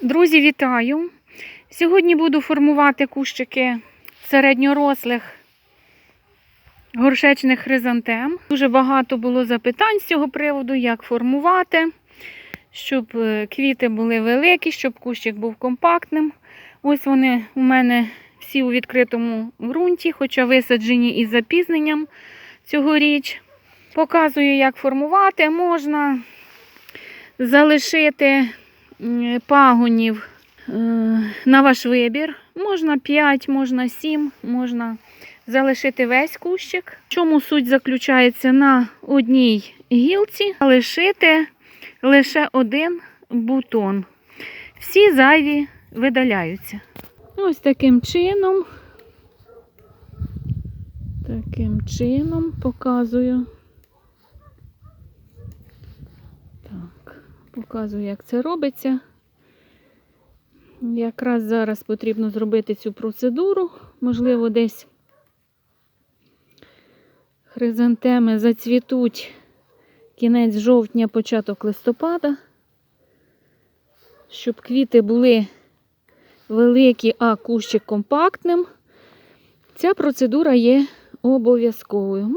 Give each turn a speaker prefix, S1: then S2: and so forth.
S1: Друзі, вітаю! Сьогодні буду формувати кущики середньорослих горшечних хризантем. Дуже багато було запитань з цього приводу, як формувати, щоб е, квіти були великі, щоб кущик був компактним. Ось вони у мене всі у відкритому ґрунті, хоча висаджені із запізненням цьогоріч. Показую, як формувати. Можна залишити пагонів е, на ваш вибір. Можна 5, можна 7, можна залишити весь кущик. Чому суть заключається на одній гілці, лишити лише один бутон. Всі зайві видаляються. Ось таким чином. Таким чином показую. Показую, як це робиться. Якраз зараз потрібно зробити цю процедуру. Можливо, десь хризантеми зацвітуть кінець жовтня, початок листопада, щоб квіти були великі, а кущик компактним. Ця процедура є обов'язковою.